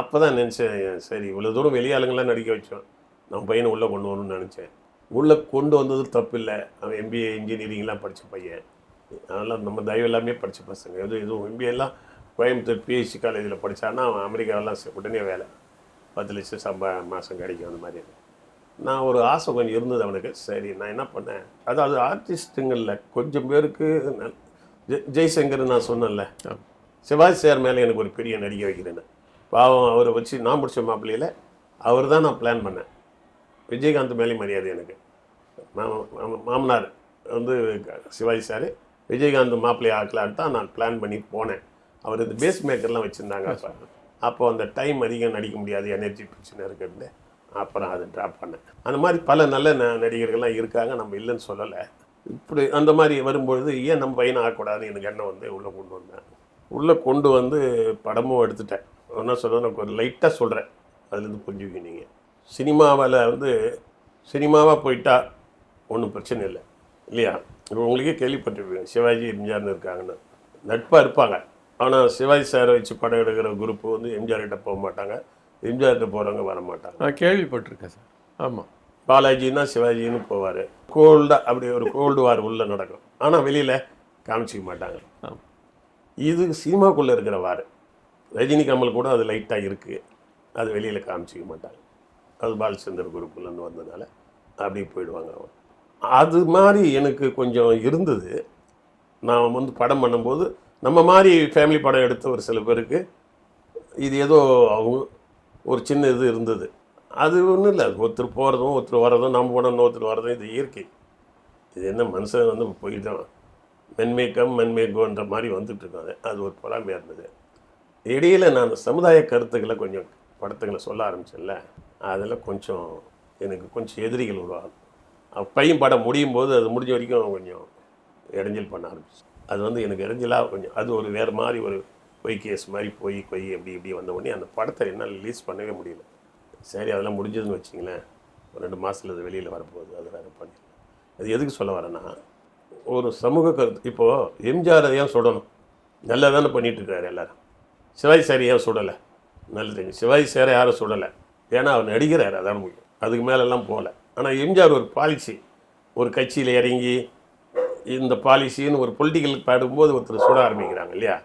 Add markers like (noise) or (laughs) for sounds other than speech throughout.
அப்போ தான் நினச்சேன் சரி இவ்வளோ தூரம் வெளியாளுங்களாம் நடிக்க வச்சோம். நம்ம பையனை உள்ளே கொண்டு வரணும்னு நினச்சேன். உள்ளே கொண்டு வந்தது தப்பு இல்லை. அவன் எம்பிஏ இன்ஜினியரிங்லாம் படித்த பையன். அதெல்லாம் நம்ம தயவு எல்லாமே படித்த பசங்க. எதுவும் எதுவும் எல்லாம் கோயம்புத்தூர் பிஹெச்சி காலேஜில் படித்தான்னா அவன் அமெரிக்காவெல்லாம் உடனே வேலை. பத்து லட்சம் சம்பா மாதம் கிடைக்கும் அந்த மாதிரி. நான் ஒரு ஆசை கொஞ்சம் இருந்தது அவனுக்கு. சரி நான் என்ன பண்ணேன்? அதாவது ஆர்டிஸ்ட்டுங்களில் கொஞ்சம் பேருக்கு ஜெய்சங்கர் நான் சொன்னேன்ல. சிவாஜி சார் மேலே எனக்கு ஒரு பெரிய நடிகை வைக்கிறேன்னு. பாவம் அவரை வச்சு நான் பிடிச்ச மாப்பிள்ளையில் அவர் தான் நான் பிளான் பண்ணேன். விஜயகாந்த் மேலே மரியாதை எனக்கு. மாம- மாமனார் வந்து சிவாஜி சார் விஜயகாந்த் மாப்பிள்ளை ஆக்கலான்னு தான் நான் பிளான் பண்ணி போனேன். அவர் இந்த பேஸ் மேக்கர்லாம் வச்சுருந்தாங்க. அப்போ அப்போ அந்த டைம் அதிகம் நடிக்க முடியாது எனர்ஜி பிரச்சனை இருக்குன்னு. அப்புறம் அதை ட்ராப் பண்ணேன். அந்த மாதிரி பல நல்ல ந- நடிகர்கள்லாம் இருக்காங்க. நம்ம இல்லைன்னு சொல்லலை. இப்படி அந்த மாதிரி வரும்பொழுது ஏன் நம்ம பையனை ஆகக்கூடாதுன்னு எனக்கு எண்ணம் வந்து உள்ளே கொண்டு வந்தேன். உள்ளே கொண்டு வந்து படமும் எடுத்துட்டேன். என்ன சொல்கிறது ஒரு லைட்டாக சொல்கிறேன் அதுலேருந்து புரிஞ்சுக்க நீங்கள் சினிமாவில் வந்து சினிமாவாக போயிட்டா ஒன்றும் பிரச்சனை இல்லை. இல்லையா? இப்போ உங்களுக்கே கேள்விப்பட்டிருப்பீங்க சிவாஜி எம்ஜிஆர்னு இருக்காங்கன்னு. நட்பாக இருப்பாங்க. ஆனால் சிவாஜி சாரை வச்சு படம் எடுக்கிற குரூப் வந்து எம்ஜிஆர் கிட்ட போக மாட்டாங்க. எம்ஜிஆர் கிட்ட போகிறவங்க வர மாட்டாங்க. நான் கேள்விப்பட்டிருக்கேன் சார். ஆமாம் பாலாஜின்னா சிவாஜின்னு போவார். கோல்டாக அப்படி ஒரு கோல்டு வார் உள்ளே நடக்கும். ஆனால் வெளியில் காமிச்சிக்க மாட்டாங்க. இது சினிமாக்குள்ளே இருக்கிற வார். ரஜினி கமல் கூட அது லைட்டாக இருக்குது அது வெளியில் காமிச்சிக்க மாட்டாங்க. அது பாலச்சந்தர் குரூப்லேருந்து வந்ததுனால அப்படியே போயிடுவாங்க அவன் அது மாதிரி எனக்கு கொஞ்சம் இருந்தது. நான் வந்து படம் பண்ணும்போது நம்ம மாதிரி ஃபேமிலி படம் எடுத்த ஒரு சில பேருக்கு இது ஏதோ அவங்க ஒரு சின்ன இது இருந்தது. அது ஒன்றும் இல்லை. ஒருத்தர் போகிறதும் ஒருத்தர் வர்றதும் நம்ம போனோம் ஒருத்தர் வர்றதும் இது இயற்கை. இது என்ன மனுஷன் வந்து போயிட்டான். மென்மேக்கம் மென்மேக்கோன்ற மாதிரி வந்துட்டு இருக்காங்க. அது ஒரு பொறாமையாக இருந்தது. இடையில நான் சமுதாய கருத்துக்களை கொஞ்சம் படத்துங்களை சொல்ல ஆரம்பிச்சேன்ல. அதில் கொஞ்சம் எனக்கு கொஞ்சம் எதிரிகள் உருவாகும். பையன் படம் முடியும் போது அது முடிஞ்ச வரைக்கும் கொஞ்சம் இடைஞ்சல் பண்ண ஆரம்பிச்சு. அது வந்து எனக்கு இடைஞ்சலாக கொஞ்சம் அது ஒரு வேறு மாதிரி ஒரு பொய் கேஸ் மாதிரி போய் கொய் அப்படி இப்படி வந்த உடனே அந்த படத்தை என்னால் ரிலீஸ் பண்ணவே முடியல. சரி அதெல்லாம் முடிஞ்சதுன்னு வச்சிங்களேன். ஒரு ரெண்டு மாதத்தில் அது வெளியில் வரப்போகுது அது வேறு பண்ணி. அது எதுக்கு சொல்ல வரேன்னா ஒரு சமூக கருத்து இப்போது எம்ஜிஆர் ஏன் சொல்லணும். நல்லா தானே பண்ணிகிட்ருக்காரு எல்லோரும் எல்லாரும். சிவாஜி சார் ஏன் சுடலை. நல்லது சிவாஜி சாரை யாரும் சுடலை. ஏன்னா அவர் நடிக்கிறார் அதான் முக்கியம் அதுக்கு மேலெல்லாம் போகல. ஆனால் எம்ஜிஆர் ஒரு பாலிசி ஒரு கட்சியில் இறங்கி இந்த பாலிசின்னு ஒரு பொலிட்டிக்கல் பாடும்போது ஒருத்தர் சுட ஆரம்பிக்கிறாங்க இல்லையா?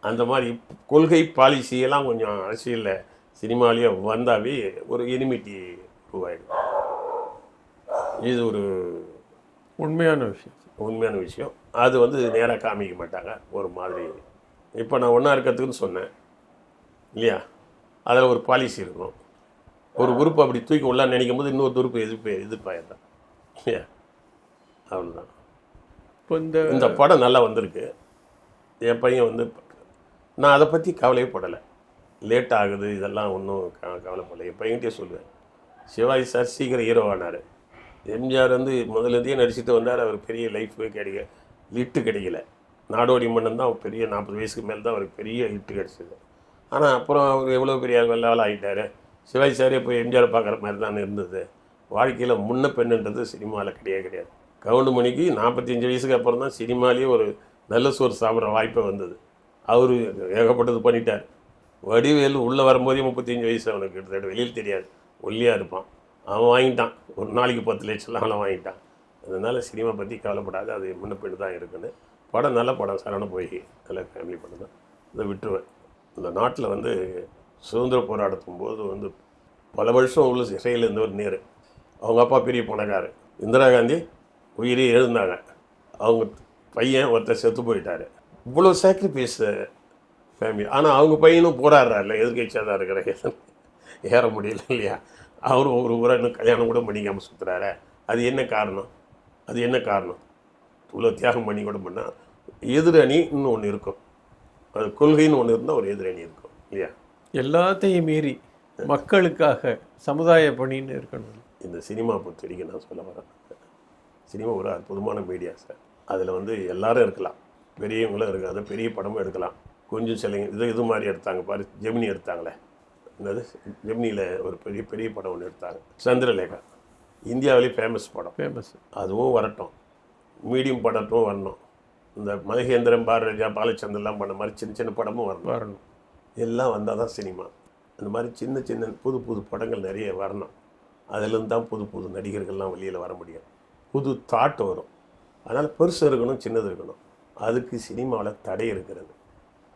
அந்த மாதிரி கொள்கை பாலிசி எல்லாம் கொஞ்சம் அரசியலில் சினிமாலேயே வந்தாவே ஒரு எனிமிட்டி உருவாயிடும். இது ஒரு உண்மையான விஷயம். உண்மையான விஷயம். அது வந்து நேராக காமிக்க மாட்டாங்க. ஒரு மாதிரி இப்போ நான் ஒன்றா இருக்கிறதுக்குன்னு சொன்னேன். இல்லையா? அதில் ஒரு பாலிசி இருக்கும். ஒரு குரூப் அப்படி தூக்கி உள்ள நினைக்கும் போது இன்னொரு குரூப் எதிர்ப்பு எதிர்ப்பாயிடுறான் இல்லையா? அவ்வளோதான் இப்போ இந்த இந்த படம் நல்லா வந்திருக்கு. என் பையன் வந்து நான் அதை பற்றி கவலையே படலை. லேட் ஆகுது இதெல்லாம் ஒன்றும் கவலைப்படலை. என் பையன்கிட்டே சொல்லுவேன். சிவாஜி சார் சீக்கிரம் ஹீரோ ஆனார். எம்ஜிஆர் வந்து முதலேருந்தே நடிச்சுட்டு வந்தார். அவர் பெரிய லைஃப் கிடைக்க லிட்டு கிடைக்கல. நாடோடி மன்னன் தான் பெரிய நாற்பது வயசுக்கு மேலே தான் அவருக்கு பெரிய ஹிட்டு கிடச்சிது. ஆனால் அப்புறம் அவர் எவ்வளோ பெரிய லெவல் ஆகிட்டார் சிவாஜி சாரே போய் எம்ஜிஆர் பார்க்குற மாதிரி தான் இருந்தது. வாழ்க்கையில் முன்ன பெண்ணுன்றது சினிமாவில் கிடையாது கிடையாது. கவுண்டமணிக்கு நாற்பத்தஞ்சு வயசுக்கு அப்புறம் தான் சினிமாலேயே ஒரு நல்ல சோறு சாப்பிட்ற வாய்ப்பே வந்தது. அவர் ஏகப்பட்டது பண்ணிட்டார். வடிவேலு உள்ளே வரும்போதே முப்பத்தஞ்சு வயசு அவனுக்கு கிட்டத்தட்ட வெளியில் தெரியாது. ஒல்லியாக இருப்பான். அவன் வாங்கிட்டான். ஒரு நாளைக்கு பத்து லட்சம்லாம் அவன் வாங்கிட்டான். அதனால் சினிமா பற்றி கவலைப்படாது அது முன்ன பின்னு தான் இருக்குன்னு படம் நல்ல படம். சரண போய் நல்ல ஃபேமிலி படம் தான் இதை விட்டுருவேன். இந்த நாட்டில் வந்து சுதந்திர போராட்டத்தும் போது வந்து பல வருஷம் உள்ள சிறையில் இருந்தவர் நேரு. அவங்க அப்பா பெரிய பணக்காரர். இந்திரா காந்தி உயிரே எழுந்தாங்க. அவங்க பையன் ஒருத்தர் செத்து போயிட்டார். இவ்வளோ சாக்ரிஃபைஸ் ஃபேமிலி ஆனால் அவங்க பையனும் போராடுறாருல எதிர்கட்சியாக தான் இருக்கிற ஏற முடியல இல்லையா? அவரும் ஒரு ஊரை இன்னும் கல்யாணம் கூட பண்ணிக்காமல் சுற்றுறாரு அது என்ன காரணம்? அது என்ன காரணம்? இவ்வளோ தியாகம் பண்ணி கூட பண்ணால் எதிரணி இன்னும் ஒன்று இருக்கும். அது கொள்கைன்னு ஒன்று இருந்தால் ஒரு எதிரணி இருக்கும் இல்லையா? எல்லாத்தையும் மீறி மக்களுக்காக சமுதாய பணின்னு இருக்கணும். இந்த சினிமா பொறுத்த வரைக்கும் நான் சொல்ல வரேன். சினிமா ஒரு அற்புதமான மீடியா சார். அதில் வந்து எல்லாரும் இருக்கலாம். பெரியவங்களும் இருக்காது பெரிய படமும் எடுக்கலாம். கொஞ்சம் சிலைங்க இது இது மாதிரி எடுத்தாங்க. பாரு ஜெமினி எடுத்தாங்களே. என்னது? ஜெமினியில் ஒரு பெரிய பெரிய படம் ஒன்று எடுத்தாங்க. சந்திரலேகா. இந்தியாவிலே ஃபேமஸ் படம். ஃபேமஸ் அதுவும் வரட்டும். மீடியம் படத்தும் வரணும். இந்த மகேந்திரன் பாரதியா பாலச்சந்திரன்லாம் பண்ண மாதிரி சின்ன சின்ன படமும் வரணும். வரணும். எல்லாம் வந்தால் தான் சினிமா. அந்த மாதிரி சின்ன சின்ன புது புது படங்கள் நிறைய வரணும். அதுலேருந்து தான் புது புது நடிகர்கள்லாம் வெளியில் வர முடியும். புது தாட் வரும். அதனால் பெருசு இருக்கணும் சின்னது இருக்கணும். அதுக்கு சினிமாவில் தடை இருக்கிறது.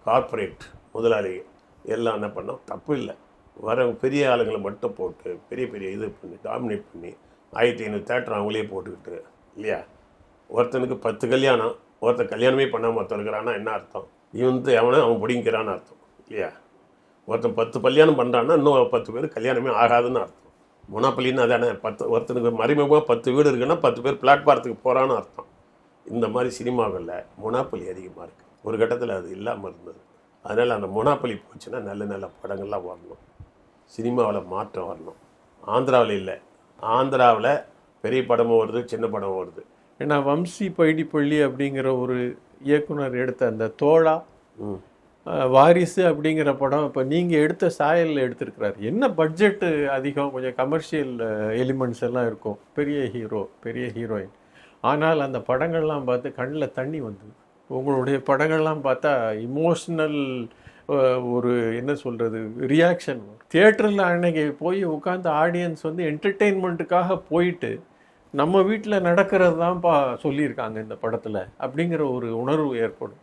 கார்ப்பரேட் முதலாளிகள் எல்லாம் என்ன பண்ணோம்? தப்பு இல்லை. வர பெரிய ஆளுங்களை மட்டும் போட்டு பெரிய பெரிய இது பண்ணி டாமினேட் பண்ணி ஆயிரத்தி ஐநூறு தேட்டர் அவங்களே போட்டுக்கிட்டு இல்லையா? ஒருத்தனுக்கு பத்து கல்யாணம் ஒருத்தன் கல்யாணமே பண்ணாமல் ஒருத்தன் இருக்கிறான்னா என்ன அர்த்தம்? இவன் வந்து எவனை அவன் பிடிங்கிறான்னு அர்த்தம் இல்லையா? ஒருத்தன் பத்து கல்யாணம் பண்ணுறான்னா இன்னும் பத்து பேர் கல்யாணமே ஆகாதுன்னு அர்த்தம். முனாப்பலின்னு அதானே பத்து ஒருத்தனுக்கு மறைமுகமாக பத்து வீடு இருக்குன்னா பத்து பேர் பிளாட்பாரத்துக்கு போகிறான்னு அர்த்தம். இந்த மாதிரி சினிமாவில் முனாப்பலி அதிகமாக இருக்குது ஒரு கட்டத்தில் அது இல்லாமல் இருந்தது. அதனால் அந்த முனாப்பலி போச்சுன்னா நல்ல நல்ல படங்கள்லாம் வரணும். சினிமாவில் மாற்றம் வரணும். ஆந்திராவில் இல்லை. ஆந்திராவில் பெரிய படமும் வருது சின்ன படமும் வருது. ஏன்னா வம்சி பைடிப்பள்ளி அப்படிங்கிற ஒரு இயக்குனர் எடுத்த அந்த தோழா வாரிசு அப்படிங்கிற படம் இப்போ நீங்கள் எடுத்த சாயலில் எடுத்திருக்கிறாரு. என்ன பட்ஜெட்டு அதிகம்? கொஞ்சம் கமர்ஷியல் எலிமெண்ட்ஸ் எல்லாம் இருக்கும். பெரிய ஹீரோ பெரிய ஹீரோயின் ஆனால் அந்த படங்கள்லாம் பார்த்து கண்ணில் தண்ணி வந்தது. உங்களுடைய படங்கள்லாம் பார்த்தா இமோஷ்னல் ஒரு என்ன சொல்கிறது ரியாக்ஷன் தியேட்டரில் அன்னைக்கு போய் உட்காந்து ஆடியன்ஸ் வந்து என்டர்டெயின்மெண்ட்டுக்காக போயிட்டு நம்ம வீட்டில் நடக்கிறது தான்ப்பா சொல்லியிருக்காங்க இந்த படத்தில் அப்படிங்கிற ஒரு உணர்வு ஏற்படும்.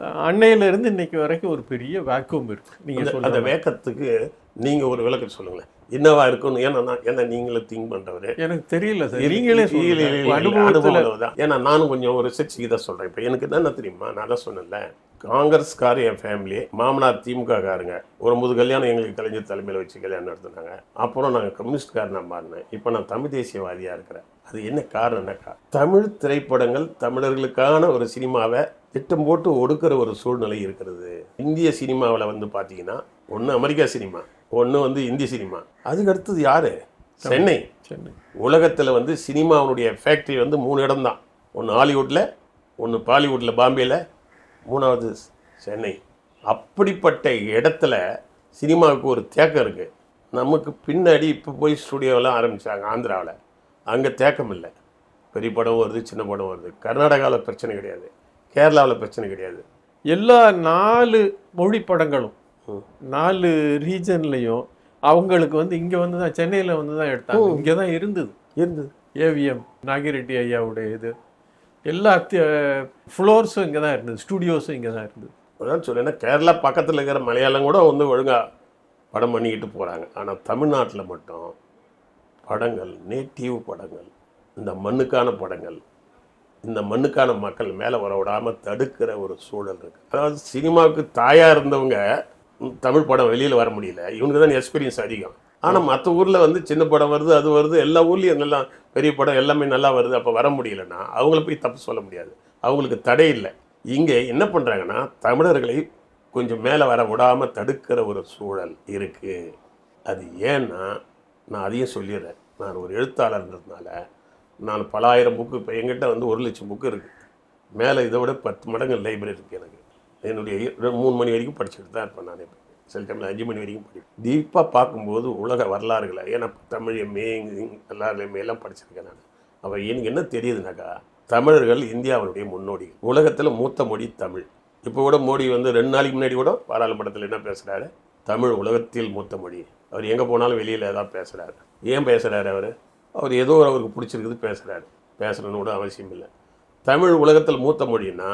அன்னையிலிருந்து இன்னைக்கு வரைக்கும் ஒரு பெரிய வேக்கூம் இருக்கு. நீங்கள் அந்த- வேக்கத்துக்கு நீங்கள் ஒரு விளக்கம் சொல்லுங்களேன். என்னவா இருக்குன்னு ஏன்னா ஏன்னா நீங்களும் திங்க் பண்ணுறவர் எனக்கு தெரியல சார். நீங்களே. அனுபவத்துல ஏன்னா நானும் கொஞ்சம் ஒரு ரிசர்ச்சுக்கு தான் சொல்கிறேன் இப்போ எனக்கு என்ன தெரியுமா? நான் தான் சொன்னேன்ல. காங்கிரஸ்கார் என் ஃபேமிலி மாமனார் திமுக காருங்க ஒரு முது கல்யாணம் எங்களுக்கு கலைஞர் தலைமையில் வச்சு கல்யாணம் நடத்துனாங்க. அப்புறம் நாங்கள் கம்யூனிஸ்ட்காரனாக மாறினேன். இப்போ நான் தமிழ் தேசியவாதியாக இருக்கிறேன். அது என்ன காரணம்னாக்கா தமிழ் திரைப்படங்கள் தமிழர்களுக்கான ஒரு சினிமாவை திட்டம் போட்டு ஒடுக்கிற ஒரு சூழ்நிலை இருக்கிறது. இந்திய சினிமாவில் வந்து பார்த்தீங்கன்னா ஒன்று அமெரிக்கா சினிமா ஒன்று வந்து இந்தி சினிமா. அதுக்கு அடுத்தது யாரு? சென்னை. சென்னை. உலகத்தில் வந்து சினிமாவுடைய ஃபேக்ட்ரி வந்து மூணு இடம் தான் ஒன்று ஹாலிவுட்டில் ஒன்று பாலிவுட்டில் பாம்பேயில் மூணாவது சென்னை. அப்படிப்பட்ட இடத்துல சினிமாவுக்கு ஒரு தேக்கம் இருக்குது நமக்கு பின்னாடி இப்போ போய் ஸ்டுடியோலாம் ஆரம்பித்தாங்க ஆந்திராவில். அங்கே தேக்கம் இல்லை. பெரிய படம் வருது சின்ன படம் வருது. கர்நாடகாவில் பிரச்சனை கிடையாது. கேரளாவில் பிரச்சனை கிடையாது. எல்லா நாலு மொழி படங்களும் நாலு ரீஜன்லையும் அவங்களுக்கு வந்து இங்கே வந்து தான் சென்னையில் வந்து தான் எடுத்தாங்க. இங்கே தான் இருந்தது. இருந்தது. ஏவிஎம் நாகிரெட்டி ஐயாவுடைய இது. எல்லா ஃப்ளோர்ஸும் இங்கே தான் இருந்தது ஸ்டூடியோஸும் இங்கே தான் இருந்தது. அதான் சொன்னேன்னா கேரளா பக்கத்தில் இருக்கிற மலையாளம் கூட வந்து ஒழுங்காக படம் பண்ணிக்கிட்டு போகிறாங்க ஆனால் தமிழ்நாட்டில் மட்டும் படங்கள் நேட்டிவ் படங்கள் இந்த மண்ணுக்கான படங்கள் இந்த மண்ணுக்கான மக்கள் மேலே வர விடாமல் தடுக்கிற ஒரு சூழல் இருக்குது அதாவது சினிமாவுக்கு தாயாக இருந்தவங்க தமிழ் படம் வெளியில் வர முடியல. இவனுக்கு தான் எக்ஸ்பீரியன்ஸ் அதிகம். ஆனால் மற்ற ஊரில் வந்து சின்ன படம் வருது அது வருது எல்லா ஊர்லேயும் நல்லா பெரிய படம் எல்லாமே நல்லா வருது அப்போ வர முடியலன்னா அவங்கள போய் தப்பு சொல்ல முடியாது. அவங்களுக்கு தடை இல்லை. இங்கே என்ன பண்ணுறாங்கன்னா தமிழர்களை கொஞ்சம் மேலே வர விடாமல் தடுக்கிற ஒரு சூழல் இருக்குது அது ஏன்னா நான் அதையும் சொல்லிடுறேன். நான் ஒரு எழுத்தாளர்ன்றதுனால நான் பல ஆயிரம் புக்கு இப்போ எங்கிட்ட வந்து ஒரு லட்சம் புக்கு இருக்குது மேலே இதை விட பத்து மடங்கு லைப்ரரி இருக்குது எனக்கு. என்னுடைய மூணு மணி வரைக்கும் படிச்சுட்டு தான் இருப்பேன் நான். இப்போ சில டைமில் அஞ்சு மணி வரைக்கும் படிப்பேன். டீப்பாக பார்க்கும்போது உலக வரலாறுகளை ஏன்னா தமிழ் எம்ஏ எல்லாரும் எம்ஏ எல்லாம் படிச்சிருக்கேன் நான். அப்போ எனக்கு என்ன தெரியுதுனாக்கா தமிழர்கள் இந்தியாவுடைய முன்னோடி. உலகத்தில் மூத்த மொழி தமிழ். இப்போ கூட மோடி வந்து ரெண்டு நாளைக்கு முன்னாடி கூட பாராளுமன்றத்தில் என்ன பேசுகிறாரு தமிழ் உலகத்தில் மூத்த மொழி. அவர் எங்கே போனாலும் வெளியில் ஏதாவது பேசுகிறாரு ஏன் பேசுகிறாரு அவர்? அவர் ஏதோ ஒரு அவருக்கு பிடிச்சிருக்குது பேசுகிறாரு பேசணும்னு கூட அவசியம் இல்லை. தமிழ் உலகத்தில் மூத்த மொழின்னா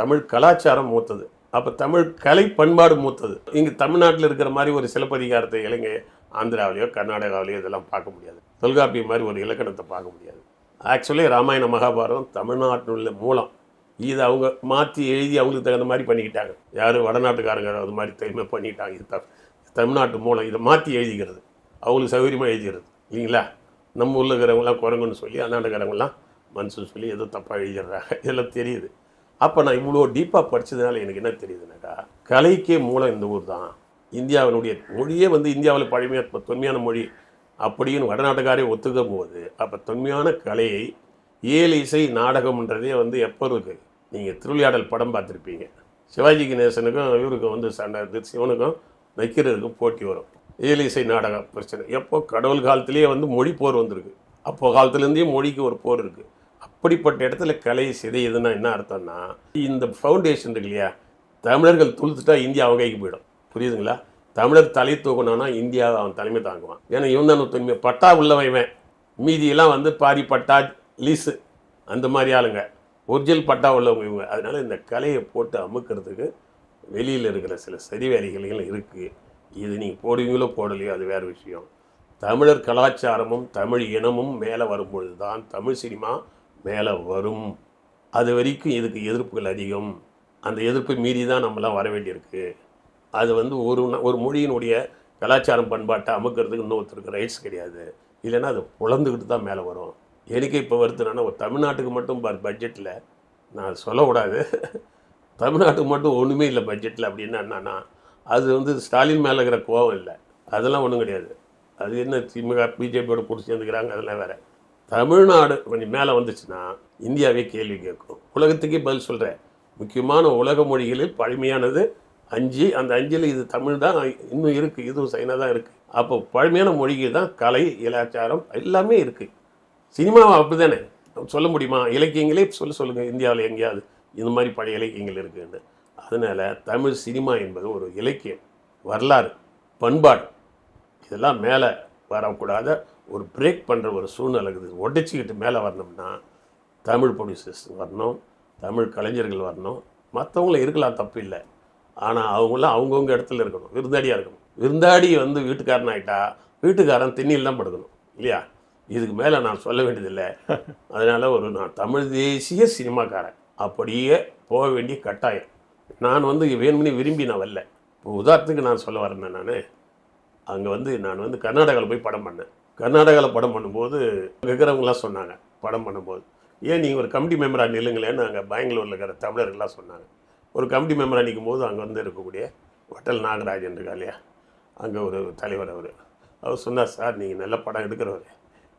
தமிழ் கலாச்சாரம் மூத்தது. அப்போ தமிழ் கலை பண்பாடு மூத்தது. இங்கே தமிழ்நாட்டில் இருக்கிற மாதிரி ஒரு சிலப்பதிகாரத்தை இலங்கை ஆந்திராவிலையோ கர்நாடகாவிலையோ இதெல்லாம் பார்க்க முடியாது. தொல்காப்பியம் மாதிரி ஒரு இலக்கணத்தை பார்க்க முடியாது. ஆக்சுவலி ராமாயண மகாபாரதம் தமிழ்நாட்டினுள்ள மூலம். இதை அவங்க மாற்றி எழுதி அவங்களுக்கு தகுந்த மாதிரி பண்ணிக்கிட்டாங்க. யார் வடநாட்டுக்காரங்க அது மாதிரி தனிமை பண்ணிக்கிட்டாங்க. இது த- தமிழ்நாட்டு மூலம் இதை மாற்றி எழுதிக்கிறது. அவங்களுக்கு சௌகரியமாக எழுதிக்கிறது. இல்லைங்களா? நம்ம ஊரில் இருக்கிறவங்களாம் குரங்குன்னு சொல்லி அண்ணாண்டுக்காரங்களாம் மனுஷன் சொல்லி ஏதோ தப்பாக எழுதிடுறாங்க. இதெல்லாம் தெரியுது. அப்போ நான் இவ்வளோ டீப்பாக படித்ததுனால எனக்கு என்ன தெரியுதுனாக்கா கலைக்கே மூலம் இந்த ஊர் தான். இந்தியாவினுடைய மொழியே வந்து இந்தியாவில் பழமையான தொன்மையான மொழி அப்படின்னு வடநாட்டுக்காரே ஒத்துக்கும் போது அப்போ தொன்மையான கலையை ஏழு இசை நாடகம்ன்றதே வந்து எப்போ இருக்குது நீங்கள் திருவிளையாடல் படம் பார்த்துருப்பீங்க. சிவாஜி கணேசனுக்கும் இவருக்கும் வந்து சண்டை சிவனுக்கும் நக்கீரருக்கும் போட்டி வரும். ஏழு இசை நாடகம் பிரச்சனை. எப்போ? கடவுள் காலத்திலேயே வந்து மொழி போர் வந்திருக்கு. அப்போ காலத்துலேருந்தே மொழிக்கு ஒரு போர் இருக்குது அப்படிப்பட்ட இடத்துல கலை சிதையுதுன்னா என்ன அர்த்தம்னா இந்த ஃபவுண்டேஷன் இருக்கு இல்லையா? தமிழர்கள் துளுத்துட்டா இந்தியா அவங்க கைக்கு போயிடும். புரியுதுங்களா? தமிழர் தலை தூக்கணும்னா இந்தியாவை அவன் தலைமை தாங்குவான். ஏன்னா இவன் தான் தனிமை பட்டா உள்ளவன் மீதியெல்லாம் வந்து பாரி பட்டா லீஸு. அந்த மாதிரி ஆளுங்க. ஒரிஜினல் பட்டா உள்ளவங்க இவங்க. அதனால் இந்த கலையை போட்டு அமுக்கிறதுக்கு வெளியில் இருக்கிற சில சரி வேலைகள் இருக்குது இது நீங்கள் போடுவீங்களோ போடலையோ அது வேறு விஷயம். தமிழர் கலாச்சாரமும் தமிழ் இனமும் மேலே வரும்பொழுது தான் தமிழ் சினிமா மேலே வரும். அது வரைக்கும் இதுக்கு எதிர்ப்புகள் அதிகம். அந்த எதிர்ப்பை மீறி தான் நம்மளாம் வர வேண்டியிருக்கு. அது வந்து ஒரு ஒரு மொழியினுடைய கலாச்சாரம் பண்பாட்டை அமுக்கிறதுக்கு இன்னொருத்தருக்கு ரைட்ஸ் கிடையாது. இல்லைன்னா அது புலந்துக்கிட்டு தான் மேலே வரும். எனக்கு இப்போ வருதுன்னா ஒரு தமிழ்நாட்டுக்கு மட்டும் பட்ஜெட்டில் நான் சொல்லக்கூடாது. (laughs) தமிழ்நாட்டுக்கு மட்டும் ஒன்றுமே இல்லை பட்ஜெட்டில் அப்படின்னா என்னன்னா அது வந்து ஸ்டாலின் மேலே இருக்கிற கோவம் இல்லை. அதெல்லாம் ஒன்றும் கிடையாது. அது என்ன திமுக பிஜேபியோட பிடிச்சி சேர்ந்துக்கிறாங்க அதெல்லாம் வேறு. தமிழ்நாடு கொஞ்சம் மேலே வந்துச்சுன்னா இந்தியாவே கேள்வி கேட்கும். உலகத்துக்கே பதில் சொல்கிறேன் முக்கியமான உலக மொழிகளில் பழமையானது. அஞ்சு அந்த அஞ்சில் இது தமிழ் தான். இன்னும் இருக்குது இதுவும் சைனா தான் இருக்குது அப்போ பழமையான மொழிகள் தான் கலை இலாச்சாரம் எல்லாமே இருக்குது சினிமாவை அப்படிதானே? சொல்ல முடியுமா? இலக்கியங்களே சொல்ல சொல்லுங்கள் இந்தியாவில் எங்கேயாவது இந்த மாதிரி பழைய இலக்கியங்கள் இருக்குன்னு. அதனால் தமிழ் சினிமா என்பது ஒரு இலக்கியம் வரலாறு பண்பாடு. இதெல்லாம் மேலே வரக்கூடாத. ஒரு பிரேக் பண்ணுற ஒரு சூழ்நிலை இருக்குது. உடைச்சிக்கிட்டு மேலே வரணும்னா தமிழ் ப்ரொடியூசர்ஸ் வரணும் தமிழ் கலைஞர்கள் வரணும். மற்றவங்களும் இருக்கலாம் தப்பு இல்லை. ஆனால் அவங்களாம் அவங்கவுங்க இடத்துல இருக்கணும். விருந்தாடியாக இருக்கணும். விருந்தாடி வந்து வீட்டுக்காரன் ஆகிட்டா வீட்டுக்காரன் திண்ணியில் தான் படுக்கணும். இல்லையா? இதுக்கு மேலே நான் சொல்ல வேண்டியதில்லை. (laughs) அதனால் ஒரு நான் தமிழ் தேசிய சினிமாக்காரன். அப்படியே போக வேண்டிய கட்டாயம். நான் வந்து வேணும்னே விரும்பி நான் வரல. இப்போ உதாரணத்துக்கு நான் சொல்ல வரேன் நான். அங்கே வந்து நான் வந்து கர்நாடகாவில் போய் படம் பண்ணேன். கர்நாடகாவில் படம் பண்ணும்போது அங்கே இருக்கிறவங்களாம் சொன்னாங்க படம் பண்ணும்போது. ஏன் நீங்கள் ஒரு கமிட்டி மெம்பராக நில்லுங்களேன்னு அங்கே பெங்களூரில் இருக்கிற தமிழர்கள்லாம் சொன்னாங்க. ஒரு கமிட்டி மெம்பராக நிற்கும் போது அங்கே வந்து இருக்கக்கூடிய வட்டல் நாகராஜன் இருக்கா இல்லையா? அங்கே ஒரு தலைவர் அவர். அவர் சொன்னார் சார் நீங்கள் நல்ல படம் எடுக்கிறவர்.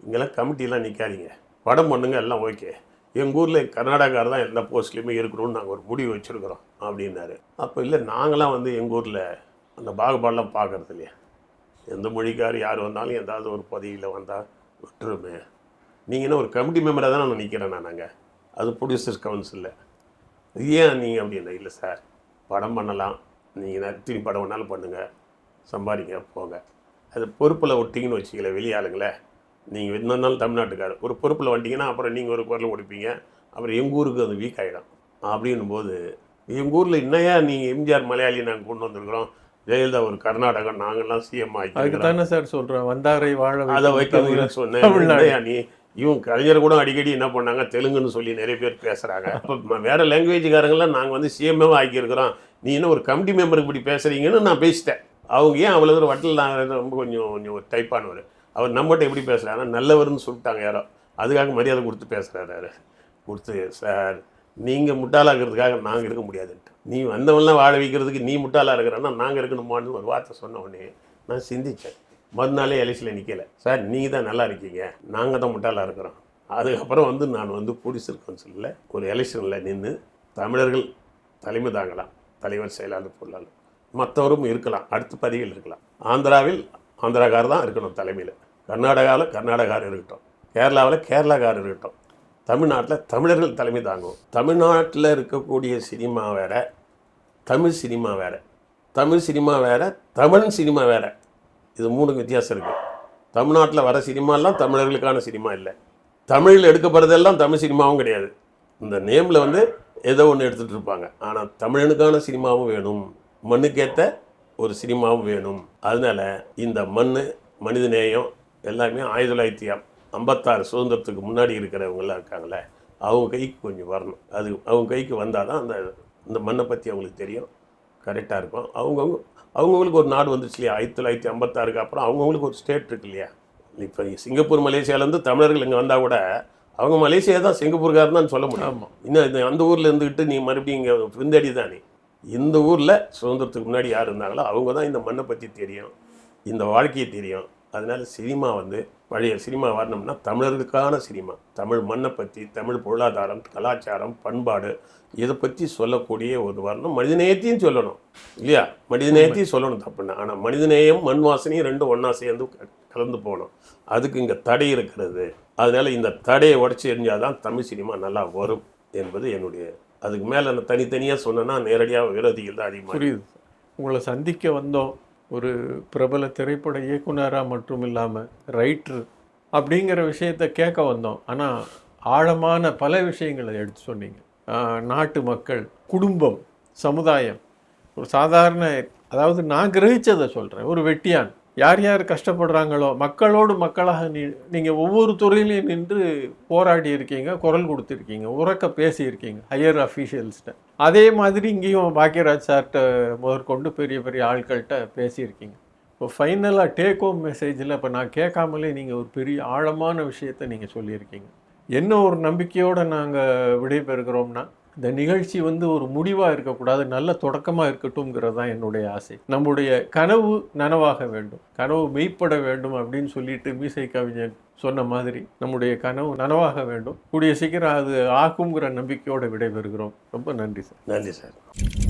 இங்கெல்லாம் கமிட்டிலாம் நிற்காதீங்க படம் பண்ணுங்க எல்லாம் ஓகே. எங்கள் ஊரில் கர்நாடகார் தான் எல்லா போஸ்ட்லேயுமே இருக்கணும்னு நாங்கள் ஒரு முடிவு வச்சுருக்குறோம் அப்படின்னாரு. அப்போ இல்லை நாங்களாம் வந்து எங்கள் ஊரில் அந்த பாகுபாடெலாம் பார்க்குறது இல்லையா? எந்த மொழிக்கார் யார் வந்தாலும் ஏதாவது ஒரு பதவியில் வந்தால் விட்டுருமே. நீங்கள் ஒரு கமிட்டி மெம்பராக தான் நான் நிற்கிறேன் நான் அது ப்ரொடியூசர்ஸ் கவுன்சிலில் ஏன் நீங்கள் அப்படின்னா இல்லை சார் படம் பண்ணலாம். நீங்கள் திரும்பி படம் வேணாலும் பண்ணுங்கள் சம்பாதிங்க போங்க. அது பொறுப்பில் விட்டிங்கன்னு வச்சிக்கல வெளியாளுங்களே நீங்கள் இருந்தாலும் தமிழ்நாட்டுக்காரர். ஒரு பொறுப்பில் வந்துட்டிங்கன்னா அப்புறம் நீங்கள் ஒரு குரல் கொடுப்பீங்க அப்புறம் எங்கள் ஊருக்கு அது வீக் ஆகிடும் அப்படின்னும் போது எங்கள் ஊரில் என்னையா நீங்கள் எம்ஜிஆர் மலையாளி நாங்கள் கொண்டு வந்திருக்கிறோம்? ஜெயலலிதா ஒரு கர்நாடகம் நாங்கள்லாம் சிஎம் ஆகிக்கிறோம் தானே சார் சொல்றேன்? வந்தாரை வாழ அதை வைக்கிறதுக்கு சொன்னேன். நீ? இவங்க கலைஞர் கூட அடிக்கடி என்ன பண்ணாங்க? தெலுங்குன்னு சொல்லி நிறைய பேர் பேசுகிறாங்க அப்போ வேற லாங்குவேஜ்காரங்களாம் நாங்கள் வந்து சிஎம்ஏவை ஆக்கியிருக்கிறோம். நீ என்ன ஒரு கமிட்டி மெம்பருக்கு இப்படி பேசுறீங்கன்னு நான் பேசிட்டேன். அவங்க ஏன் அவ்வளோ தூரம் வட்டில் நான் ரொம்ப கொஞ்சம் கொஞ்சம் ஒரு டைப்பானவர்? அவர் நம்மகிட்ட எப்படி பேசுகிறாங்க நல்லவர்னு சொல்லிட்டாங்க யாரோ. அதுக்காக மரியாதை கொடுத்து பேசுகிறாரு கொடுத்து சார் நீங்கள் முட்டாளாகிறதுக்காக நாங்கள் இருக்க முடியாதுன்ட்டு. நீ வந்தவன்லாம் வாழ வைக்கிறதுக்கு நீ முட்டாளாக இருக்கிறன்னா நாங்கள் இருக்கணுமான்னு ஒரு வார்த்தை சொன்ன உடனே நான் சிந்திச்சேன். மறுநாளே எலெக்ஷனில் நிற்கலை சார் நீங்கள் தான் நல்லா இருக்கீங்க. நாங்கள் தான் முட்டாளாக இருக்கிறோம். அதுக்கப்புறம் வந்து நான் வந்து போலீஸர் கவுன்சிலில் ஒரு எலெக்ஷனில் நின்று தமிழர்கள் தலைமை தாங்கலாம். தலைவர் செயலாளர் பொருளாளர். மற்றவரும் இருக்கலாம். அடுத்த பதவியில் இருக்கலாம். ஆந்திராவில் ஆந்திராக்கார் தான் இருக்கணும் தலைமையில். கர்நாடகாவில் கர்நாடகார் இருக்கட்டும். கேரளாவில் கேரளாக்கார் இருக்கட்டும். தமிழ்நாட்டில் தமிழர்கள் தலைமை தாங்கும். தமிழ்நாட்டில் இருக்கக்கூடிய சினிமா வேறு தமிழ் சினிமா வேறு. தமிழ் சினிமா வேறு தமிழ் சினிமா வேறு. இது மூணுக்கு வித்தியாசம் இருக்குது தமிழ்நாட்டில் வர சினிமாலாம் தமிழர்களுக்கான சினிமா இல்லை. தமிழில் எடுக்கப்படுறதெல்லாம் தமிழ் சினிமாவும் கிடையாது. இந்த நேமில் வந்து ஏதோ ஒன்று எடுத்துகிட்டு இருப்பாங்க. ஆனால் தமிழனுக்கான சினிமாவும் வேணும். மண்ணுக்கேற்ற ஒரு சினிமாவும் வேணும். அதனால இந்த மண் மனிதநேயம் எல்லாமே ஆயிரத்தி தொள்ளாயிரத்தி ஐம்பத்தாறு சுதந்திரத்துக்கு முன்னாடி இருக்கிறவங்களாம் இருக்காங்களே அவங்க கைக்கு கொஞ்சம் வரணும். அது அவங்க கைக்கு வந்தால் தான் அந்த இந்த மண்ணை பற்றி அவங்களுக்கு தெரியும். கரெக்டாக இருக்கும். அவங்கவுங்க அவங்கவுங்களுக்கு ஒரு நாடு வந்துச்சு இல்லையா? ஆயிரத்தி தொள்ளாயிரத்தி ஐம்பத்தாறுக்கு அப்புறம் அவங்கவுங்களுக்கு ஒரு ஸ்டேட் இருக்கு இல்லையா? இப்போ சிங்கப்பூர் மலேசியாவிலேருந்து தமிழர்கள் இங்கே வந்தால் கூட அவங்க மலேசியா தான் சிங்கப்பூர்காரன் தான் சொல்ல முடியும். ஆமா. இன்னும் அந்த ஊரில் இருந்துக்கிட்டு நீ மறுபடியும் இங்கே விருந்தாடி தானே? இந்த ஊரில் சுதந்திரத்துக்கு முன்னாடி யார் இருந்தாங்களோ அவங்க தான் இந்த மண்ணை பற்றி தெரியும். இந்த வாழ்க்கையை தெரியும். அதனால் சினிமா வந்து பழைய சினிமா வரணும்னா தமிழர்களுக்கான சினிமா. தமிழ் மண்ணை பற்றி தமிழ் பொருளாதாரம் கலாச்சாரம் பண்பாடு இதை பற்றி சொல்லக்கூடிய ஒரு வரணும். மனிதநேயத்தையும் சொல்லணும். இல்லையா? மனிதநேயத்தையும் சொல்லணும் தப்புன்னா. ஆனால் மனிதநேயம் மண் வாசனையும் ரெண்டும் ஒன்றா சேர்ந்து க- கலந்து போகணும். அதுக்கு இங்கே தடை இருக்கிறது. அதனால் இந்த தடையை உடச்சி எரிஞ்சால் தான் தமிழ் சினிமா நல்லா வரும் என்பது என்னுடைய அதுக்கு மேலே நான் தனித்தனியாக சொன்னேன்னா நேரடியாக விரோதிகள் தான் அதிகமாக புரியுது. உங்களை சந்திக்க வந்தோம். ஒரு பிரபல திரைப்பட இயக்குனராக மட்டும் இல்லாமல் ரைட்ரு அப்படிங்கிற விஷயத்தை கேட்க வந்தோம். ஆனால் ஆழமான பல விஷயங்களை எடுத்து சொன்னீங்க. நாட்டு மக்கள் குடும்பம் சமுதாயம். ஒரு சாதாரண அதாவது நான் கிரகிச்சதை சொல்கிறேன் ஒரு வெட்டியான். யார் யார் கஷ்டப்படுறாங்களோ மக்களோடு மக்களாக நீ நீங்கள் ஒவ்வொரு துறையிலையும் நின்று போராடி இருக்கீங்க குரல் கொடுத்துருக்கீங்க உறக்க பேசியிருக்கீங்க ஹையர் அஃபீஷியல்ஸ்கிட்ட அதே மாதிரி இங்கேயும் பாக்கியராஜ் சார்கிட்ட முதற்கொண்டு பெரிய பெரிய ஆட்கள்கிட்ட பேசியிருக்கீங்க. இப்போ ஃபைனலாக டேக் ஹோம் மெசேஜில் இப்போ நான் கேட்காமலே நீங்கள் ஒரு பெரிய ஆழமான விஷயத்தை நீங்கள் சொல்லியிருக்கீங்க. என்ன ஒரு நம்பிக்கையோடு நாங்கள் விடைபெறுகிறோம்னா இந்த நிகழ்ச்சி வந்து ஒரு முடிவாக இருக்கக்கூடாது நல்ல தொடக்கமாக இருக்கட்டும்ங்கிறது தான் என்னுடைய ஆசை. நம்முடைய கனவு நனவாக வேண்டும். கனவு மெய்ப்பட வேண்டும் அப்படின்னு சொல்லிட்டு மீசை கவிஞன் சொன்ன மாதிரி நம்முடைய கனவு நனவாக வேண்டும். கூடிய சீக்கிரம் அது ஆகுங்கிற நம்பிக்கையோடு விடைபெறுகிறோம். ரொம்ப நன்றி சார். நன்றி சார்.